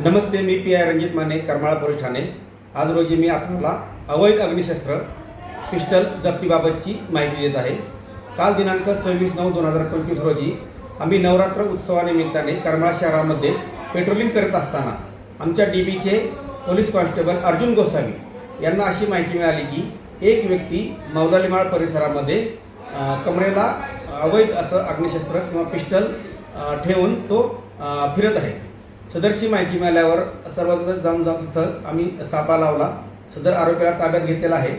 Namaste me P I Ranjit Mane Karmala police Thane. आज रोजी मी आपल्याला अवैध अग्निशस्त्र पिस्टल जप्तीबाबतची माहिती देत आहे. काल दिनांक सव्वीस नऊ दोन हजार पंचवीस रोजी आम्ही नवरात्र उत्सवानिमित्ताने करमाळा शहरामध्ये पेट्रोलिंग करत असताना आमच्या डी बीचे पोलीस कॉन्स्टेबल अर्जुन गोसावी यांना अशी माहिती मिळाली की एक व्यक्ती मौदालीमाळ परिसरामध्ये कमरेला अवैध असं अग्निशस्त्र किंवा पिस्टल ठेवून तो फिरत आहे. सदरची माहिती मिळाल्यावर सर्व जाऊन जाऊन तिथं आम्ही सापा लावला. सदर आरोपीला ताब्यात घेतलेला आहे.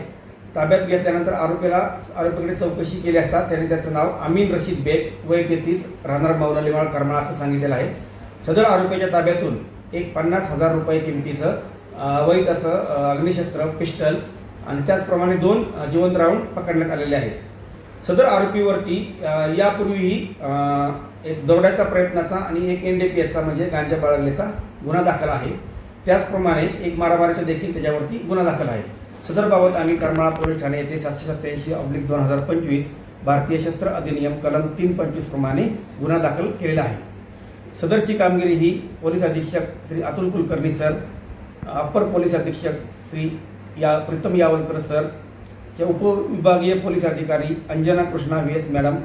ताब्यात घेतल्यानंतर आरोपीला आरोपीकडे चौकशी केली असता त्याने त्याचं नाव अमीन रशीद बेग वय तेहतीस राहणार मौलालीमाळ करमाळा असं सांगितलेलं आहे. सदर आरोपीच्या ताब्यातून एक पन्नास हजार रुपये किमतीचं वैध असं अग्निशस्त्र पिस्टल आणि त्याचप्रमाणे दोन जिवंत राऊंड पकडण्यात आलेले आहेत. सदर आरोपीवरती यापूर्वीही एक दरोड्याचा प्रयत्नाचा आणि एक एन डी पी एचचा म्हणजे गांजा बाळगल्याचा गुन्हा दाखल आहे. त्याचप्रमाणे एक मारामारीचा देखील त्याच्यावरती गुन्हा दाखल आहे. सदरबाबत आम्ही करमाळा पोलीस ठाणे येथे सातशे सत्याऐंशी ऑब्लिक दोन हजार पंचवीस भारतीय शस्त्र अधिनियम कलम तीन पंचवीस प्रमाणे गुन्हा दाखल केलेला आहे. सदरची कामगिरी ही पोलीस अधीक्षक Shri Atul Kulkarni sir upper police अधीक्षक श्री या प्रीतम यावलकर सर चे उपविभागीय पोलीस अधिकारी Anjana Krishna V S madam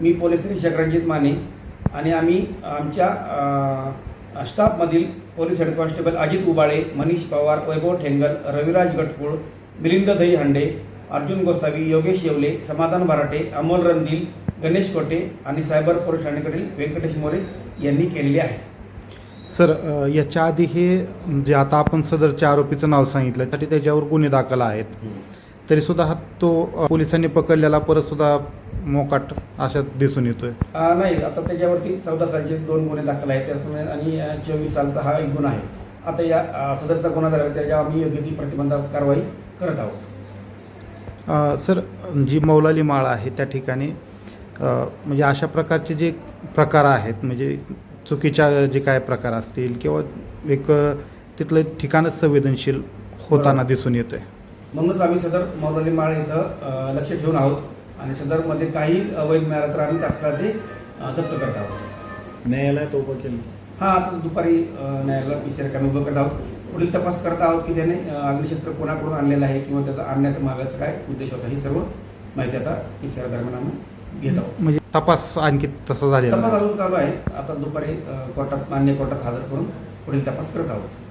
मी पोलीस निरीक्षक रणजित माने आणि आम्ही आमच्या स्टाफमधील police head constable Ajit Ubale Manish Pawar Vaibhav Thengal Raviraj Gatkul Milind Dahihande Arjun Gosavi Yogesh Yewale समाधान भराटे अमोल रणदिल गणेश कोटे आणि सायबर पोलीस ठाण्याकडील व्यंकटेश मोरे यांनी केलेली आहे. सर याच्या आधी हे जे आता आपण सदरच्या आरोपीचं नाव सांगितलं त्यासाठी त्याच्यावर गुन्हे दाखल आहेत. तरी सुद्धा हा तो पोलिसांनी पकडलेला परत सुद्धा मोकाट अशा दिसून येतोय. नाही आता त्याच्यावरती चौदा सालचे दोन गुन्हे दाखल आहेत त्याचप्रमाणे आणि चोवीस सालचा हा एक गुन्हा आहे. आता या सदरचा गुन्हा झाला त्याच्यावर आम्ही योग्य ती प्रतिबंधक कारवाई करत आहोत. सर जी मौलाली माळ आहे त्या ठिकाणी म्हणजे अशा प्रकारचे जे प्रकार आहेत म्हणजे चुकीच्या जे काय प्रकार असतील किंवा एक तिथलं ठिकाणच संवेदनशील होताना दिसून येतंय. म्हणूनच आम्ही सदर मौलाली माळ इथं लक्ष ठेवून आहोत. आणि सदरमध्ये काही अवैध मिळालं तर आम्ही तात्काळ ते जप्त करत आहोत. न्यायालयात उभं केलं. हा आता दुपारी पी सी आर उभं करत आहोत. पुढील तपास करत आहोत की त्याने अग्निशस्त्र कोणाकडून आणलेलं आहे किंवा त्याचा आणण्याचा मागाचा काय उद्देश होता ही सर्व माहिती आता पी सी आर दरम्यान आम्ही घेत आहोत. म्हणजे तपास आणखी तसा झालेला तपास. अजून चालू आहे. आता दुपारी कोर्टात मान्य कोर्टात हजर करून पुढील तपास करत आहोत.